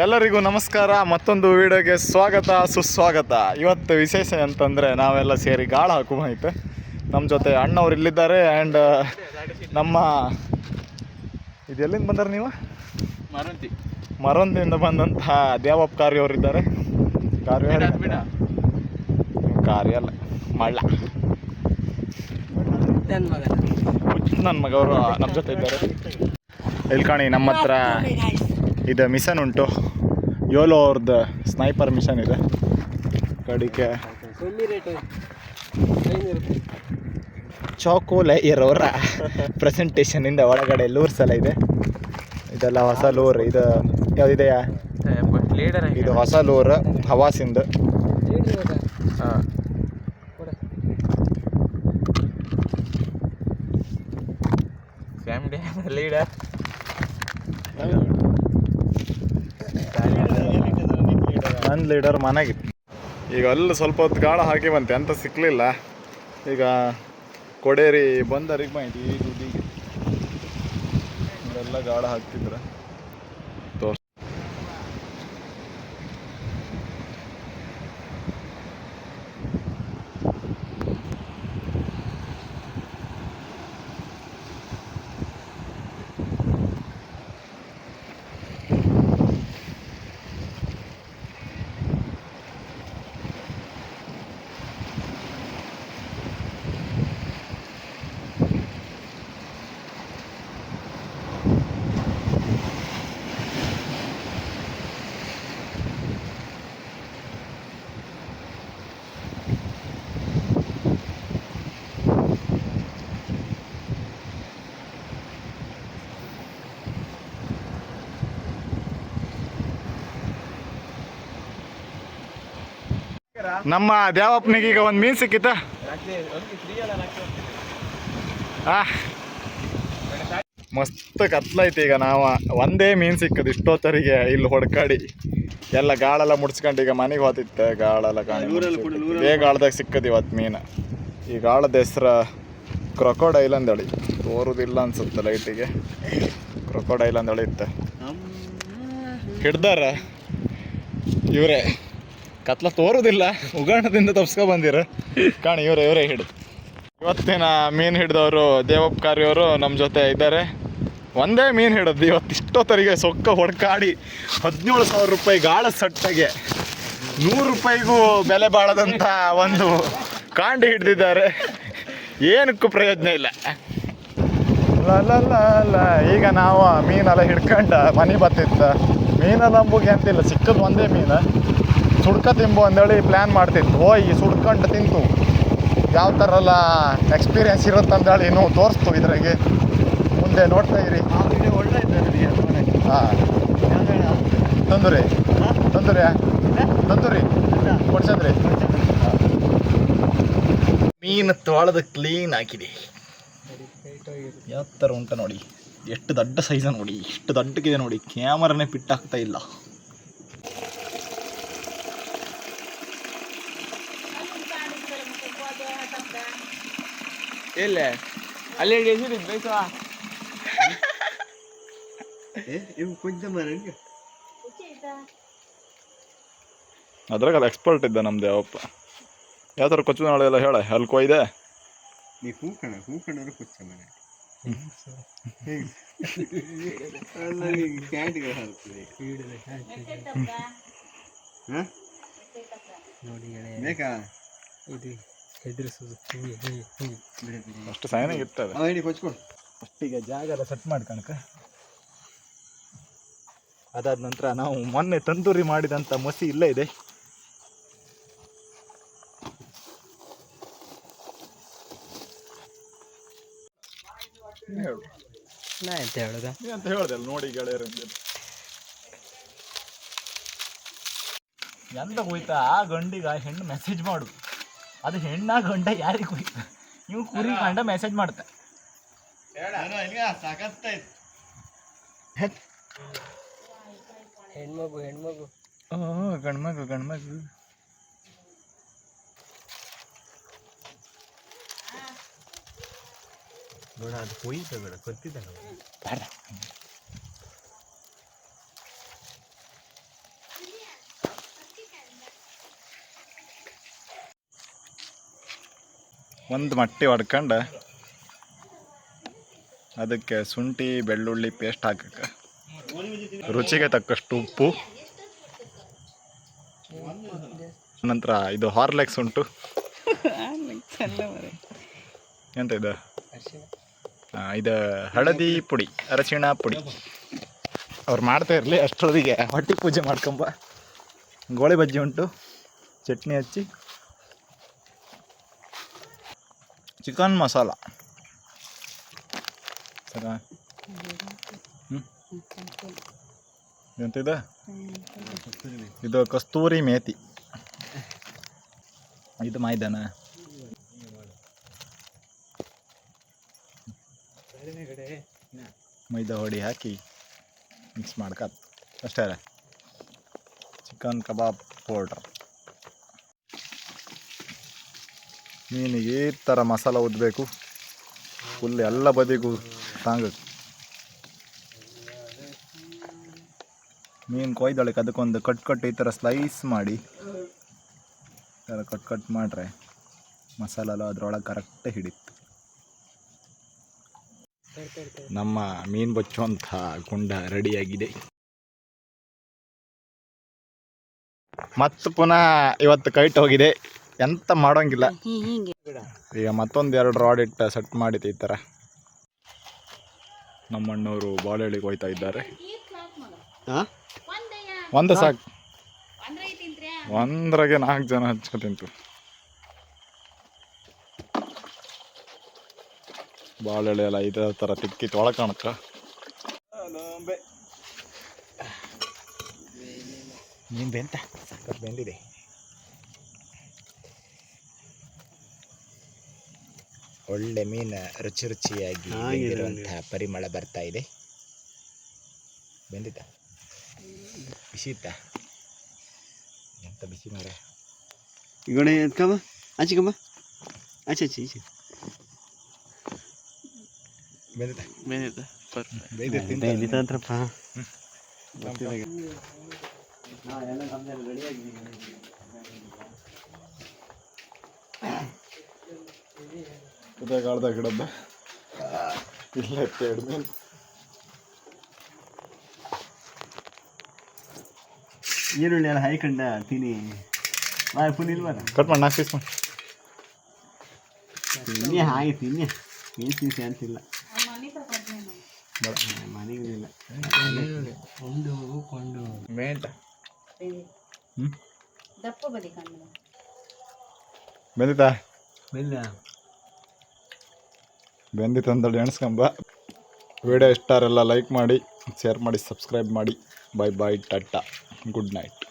ಎಲ್ಲರಿಗೂ ನಮಸ್ಕಾರ. ಮತ್ತೊಂದು ವಿಡಿಯೋಗೆ ಸ್ವಾಗತ ಸುಸ್ವಾಗತ. ಇವತ್ತು ವಿಶೇಷ ಅಂತಂದರೆ ನಾವೆಲ್ಲ ಸೇರಿ ಗಾಳ ಹಾಕುಮಾಯ್ತು ನಮ್ಮ ಜೊತೆ ಅಣ್ಣವ್ರು ಇಲ್ಲಿದ್ದಾರೆ ಆ್ಯಂಡ್ ನಮ್ಮ ಇದು ಎಲ್ಲಿಂದ ಬಂದಾರ ನೀವು? ಮರಂತಿ ಮರಂತಿಯಿಂದ ಬಂದಂತಹ ದೇವಪ್ಪ ಕಾರ್ಯವರಿದ್ದಾರೆ. ಕಾರ್ಯ ಅವರಿದ್ದಾರೆ ಕಾರ್ಯ ಅಲ್ಲ ಮಳ್ಳ ನನ್ನ ಮಗವರು ನಮ್ಮ ಜೊತೆ ಇದ್ದಾರೆ. ಇಲ್ಲಿ ಕಾಣಿ ನಮ್ಮ ಹತ್ರ ಇದು ಮಿಷನ್ ಉಂಟು. ಯೋಲೋ ಅವ್ರದ್ದು ಸ್ನೈಪರ್ ಮಿಷನ್ ಇದೆ. ಕಡಿಕೆ. ಚಾಕೋ ಲೇಯರ್ ಅವರ ಪ್ರೆಸೆಂಟೇಷನಿಂದ ಒಳಗಡೆ ಲೂರ್ಸ್ ಎಲ್ಲ ಇದೆ. ಇದೆಲ್ಲ ಹೊಸ ಲೂರ್ ಇದು ಯಾವುದಿದೆಯಾ? ಇದು ಹೊಸ ಲೂರ್ ಹವಾಸಿಂದು. ಹಾಂ. ಫ್ಯಾಮಿಲಿ ಲೀಡರ್ ನನ್ನ ಲೀಡರ್ ಮನೆಗೆ. ಈಗ ಅಲ್ಲಿ ಸ್ವಲ್ಪ ಹೊತ್ತು ಗಾಳ ಹಾಕಿ ಬಂತೆ, ಅಂತ ಸಿಕ್ಕಲಿಲ್ಲ ಈಗ ಕೊಡೇರಿ ಬಂದರಿಗೆ ಮಾಡಿ ಈ ದುಡ್ಡಿಗೆ. ಇಲ್ಲೆಲ್ಲ ಗಾಳ ಹಾಕ್ತಿದ್ರ. ನಮ್ಮ ದೇವಪ್ಪನಿಗೆ ಈಗ ಒಂದು ಮೀನು ಸಿಕ್ಕಿತ್ತ ಮಸ್ತ್ ಕತ್ಲೈತಿ ಈಗ ನಾವು. ಒಂದೇ ಮೀನು ಸಿಕ್ಕದು ತರಿಗೆ ಇಲ್ಲಿ ಹೊಡ್ಕಾಡಿ. ಎಲ್ಲ ಗಾಳೆಲ್ಲ ಮುಡ್ಸ್ಕೊಂಡು ಈಗ ಮನೆಗೆ ಹೋತಿತ್ತು ಗಾಳೆಲ್ಲ ಕಾಣ ಇದೇ ಗಾಳದಾಗ ಸಿಕ್ಕದು ಇವತ್ತು ಮೀನು. ಈ ಗಾಳದ ಹೆಸ್ರು ಕ್ರೊಕೊಡೈಲ್ ಅಂದೇಳಿ ತೋರುದಿಲ್ಲ ಅನ್ಸುತ್ತೆ ಲೈಟಿಗೆ. ಕ್ರೊಕೊಡೈಲ್ ಅಂದೇಳಿ ಇತ್ತ. ಹಿಡ್ದಾರ? ಇವರೇ. ಕತ್ಲ ತೋರುದಿಲ್ಲ, ಉಗಾಣದಿಂದ ತಪ್ಸ್ಕೊ ಬಂದಿರ. ಕಾಣ, ಇವರೇ ಇವರೇ ಹಿಡಿದು. ಇವತ್ತಿನ ಮೀನು ಹಿಡಿದವರು ಕಾರ್ಯವರು ನಮ್ಮ ಜೊತೆ ಇದ್ದಾರೆ. ಒಂದೇ ಮೀನು ಹಿಡಿದು ಇವತ್ತು ಇಷ್ಟೊತ್ತರಿಗೆ ಸೊಕ್ಕ ಹೊಡ್ಕಾಡಿ ಹದಿನೇಳು ಸಾವಿರ ರೂಪಾಯಿ ಗಾಳ ಸಟ್ಟಗೆ ನೂರು ರೂಪಾಯಿಗೂ ಬೆಲೆ ಬಾಳದಂಥ ಒಂದು ಕಾಂಡಿ ಹಿಡಿದಿದ್ದಾರೆ. ಏನಕ್ಕೂ ಪ್ರಯೋಜನ ಇಲ್ಲ. ಅಲ್ಲ ಈಗ ನಾವು ಮೀನೆಲ್ಲ ಹಿಡ್ಕಂಡ ಮನೆ ಬತ್ತಿತ್ತ ಮೀನೆಲ್ಲ ಅಂಬುಗೆ ಅಂತಿಲ್ಲ, ಸಿಕ್ಕದ್ ಒಂದೇ ಮೀನು. ಸುಡ್ಕ ತಿಂಬು ಅಂದೇಳಿ ಪ್ಲ್ಯಾನ್ ಮಾಡ್ತಿತ್ತು. ಹೋಯ್ ಈ ಸುಡ್ಕೊಂಡು ತಿಂತು. ಯಾವ ಥರ ಎಲ್ಲ ಎಕ್ಸ್ಪೀರಿಯನ್ಸ್ ಇರುತ್ತೆ ಅಂದೇಳಿ ಇನ್ನೂ ತೋರಿಸ್ತು ಇದ್ರಾಗೆ. ಮುಂದೆ ನೋಡ್ತಾ ಇರಿ. ಹಾಂ. ತಂದೂರಿ. ತಂದೂರಿ. ತಂದೂರಿ ಕೊಡ್ಸದ್ರಿ. ಮೀನು ತೊಳೆದು ಕ್ಲೀನ್ ಹಾಕಿದೆ ಯಾವ ಥರ ಉಂಟ ನೋಡಿ. ಎಷ್ಟು ದೊಡ್ಡ ಸೈಜ ನೋಡಿ. ಎಷ್ಟು ದೊಡ್ಡಗಿದೆ ನೋಡಿ. ಕ್ಯಾಮರಾನೇ ಪಿಟ್ ಆಗ್ತಾ ಇಲ್ಲ. ಇಲ್ಲ ಅಲ್ಲೇ ಹೆಸರು ಬೇಕಾ ಇವು ಕೊಂಚ ಮರಂಗೆ ಅದ್ರಾಗ ಎಕ್ಸ್ಪರ್ಟ್ ಇದ್ದ ನಮ್ದು ಯಾವಪ್ಪ ಯಾವ ಥರ ಕೊಚ್ಚು ನಾಳೆ ಎಲ್ಲ ಹೇಳ ಅಲ್ಲಿ ಕೊಯ್ದೆ. ನೀ ಹೂಕಣ ಹೂಕಣರು ಕೊಚ್ಚ ಮನೆ ಕ್ಯಾಂಟ್ಗಳು ಹಾಕ್ತದೆ ಹ? ನೋಡಿ ಬೇಕಾ? ಇದು ಹೆದರಿಸೋದು. ಅಷ್ಟು ಸೈನಾಗಿ ಇರ್ತದೆ ಹಿಡಿ ಕೊಚ್ಕೊಡು ಫಸ್ಟಿಗೆ ಜಾಗ ಎಲ್ಲ ಸೆಟ್ ಮಾಡ್ಕಣಕ ಅದಾದ ನಂತರ ನಾವು ಮೊನ್ನೆ ತಂದೂರಿ ಮಾಡಿದಂಥ ಮಸಿ ಇಲ್ಲೇ ಇದೆ. ಹೇಳು. ನಾ ಎಂತ ಹೇಳೋದ? ಅಂತ ಹೇಳ್ದೆ ಅಲ್ಲ ನೋಡಿ ಗೆಳೆಯರು ಎಂತ ಹೋಯ್ತಾ ಆ ಗಂಡಿಗ ಹೆಣ್ಣು ಮೆಸೇಜ್ ಮಾಡು. ಅದು ಹೆಣ್ಣ ಗಂಡ ಯಾರಿಗೆ ಕುರಿ ನೀವು ಕುರಿ ಕಂಡ ಮೆಸೇಜ್ ಮಾಡ್ತಾ. ಸಾಕತ್ತಾಯ್ತು ಹೆಣ್ಮಗು ಹೆಣ್ಮಗು. ಓ ಗಂಡ್ಮಗು ಗಂಡ್ಮಗು. ನೋಡ ಅದು ಹೋಯ್ತು ಬೇಡ ಕೊತ್ತಿದ್ದ ಬೇಡ. ಒಂದು ಮಟ್ಟಿ ಹೊಡ್ಕೊಂಡು ಅದಕ್ಕೆ ಶುಂಠಿ, ಬೆಳ್ಳುಳ್ಳಿ ಪೇಸ್ಟ್ ಹಾಕಕ್ಕೆ. ರುಚಿಗೆ ತಕ್ಕಷ್ಟು ಉಪ್ಪು. ನಂತರ ಇದು ಹಾರ್ಲೆಕ್ಸ್ ಉಂಟು. ಎಂತ ಇದು? ಇದು ಹಳದಿ ಪುಡಿ, ಅರಶಿಣ ಪುಡಿ. ಅವ್ರು ಮಾಡ್ತಾ ಇರಲಿ ಅಷ್ಟೊತ್ತಿಗೆ. ಹೊಟ್ಟೆ ಪೂಜೆ ಮಾಡ್ಕೊಂಬ. ಗೋಳಿ ಬಜ್ಜಿ ಉಂಟು. ಚಟ್ನಿ ಹಚ್ಚಿ. ಚಿಕನ್ ಮಸಾಲ. ಸರ? ಎಂತಿದೆ? ಇದು ಕಸ್ತೂರಿ ಮೇತಿ. ಇದು ಮೈದಾನ. ಮೈದಾ ಹೊಡಿ ಹಾಕಿ ಮಿಕ್ಸ್ ಮಾಡ್ಕತ್ ಅಷ್ಟೇ ಚಿಕನ್ ಕಬಾಬ್ ಪೌಡ್ರ್. ಮೀನಿಗೆ ಈ ಥರ ಮಸಾಲ ಉದ್ದಬೇಕು ಫುಲ್ ಎಲ್ಲ ಬದಿಗೂ ತಾಂಗ ಮೀನು ಕೊಯ್ದೊಳಕ್ಕೆ ಅದಕ್ಕೊಂದು ಕಟ್ ಕಟ್ ಈ ಥರ ಸ್ಲೈಸ್ ಮಾಡಿ. ಈ ಥರ ಕಟ್ ಕಟ್ ಮಾಡ್ರೆ ಮಸಾಲ ಅದ್ರೊಳಗೆ ಕರೆಕ್ಟ್ ಹಿಡಿತು. ನಮ್ಮ ಮೀನು ಬಚ್ಚುವಂಥ ಗುಂಡ ರೆಡಿಯಾಗಿದೆ. ಮತ್ತು ಪುನಃ ಇವತ್ತು ಕೈಟ್ ಹೋಗಿದೆ. ಎಂತ ಮಾಡೋಂಗಿಲ್ಲ. ಈಗ ಮತ್ತೊಂದು ಎರಡು ರಾಡ್ ಇಟ್ಟು ಸೆಟ್ ಮಾಡಿದ ಈ ಥರ ನಮ್ಮಣ್ಣವರು ಬಾಳೆಹಳ್ಳಿಗೆ ಹೋಯ್ತಾ ಇದ್ದಾರೆ. ಒಂದು ಸಾಕು. ಒಂದ್ರಾಗೆ ನಾಲ್ಕು ಜನ ಹಚ್ಕೊ ತಿಂತು ಬಾಳೆಹಳ್ಳಿ ಎಲ್ಲ ಇದೇ ಥರ ತಿಕ್ಕಿ ತೊಳ ಕಾಣುತ್ತ? ನಿಂಬೆ. ಅಂತ ಬೆಂದಿದೆ. ಒಳ್ಳೆ ಮೀನು ರುಚಿ ರುಚಿಯಾಗಿ ಬೆಂದಿರುವಂತಹ ಪರಿಮಳ ಬರ್ತಾ ಇದೆ. ಬೆಂದಿತ? ಬಿಸಿ ಇತ್ತ ಎಂತ ಬಿಸಿ ಮಾರ ಇಗೋಣೆ ಎತ್ಕಮ್ಮ ಆಚೆಕಮ್ಮ ಆಚೆ ಆಚೆ ಈಚೆ. ಬೆಂದಿತ? ಬೇನಿದೆ ಬೆಂದಿತ್ತು ಇದೇ ಕಾಳ್ದಾಗ ಹಿಡದ್ದ ಇಲ್ಲ ಎರಡು ಮೀನು ಈರುಳ್ಳಿ ಎಲ್ಲ ಹಾಯ್ಕೊಂಡ ತಿನಿ ನಾ ಫುಲ್ ಬರ ಕಟ್ ಮಾಡಿ ನಾಲ್ಕು ಪೀಸ್ ಮಾಡಿ. ತಿನ್ನಿ ಹಾಗೆ ತಿನ್ನಿ. ಏನು ತಿನ್ಸಿ ಅಂತಿಲ್ಲ. ಮನೆಗಿಲ್ಲ ಕೊಂಡು ಕೊಂಡು ಮೇಂಟ ದಪ್ಪ ಬದಿ ಕಣ್ಣು. ಬೆಂದಿತಾ ಬೆಲ್ಲ ಬೆಂದಿತ್ತು ಅಂತೇಳಿ ಎಣಿಸ್ಕೊಂಬ. ವಿಡಿಯೋ ಇಷ್ಟಾರೆಲ್ಲ ಲೈಕ್ ಮಾಡಿ ಶೇರ್ ಮಾಡಿ ಸಬ್ಸ್ಕ್ರೈಬ್ ಮಾಡಿ. Bye bye tata good night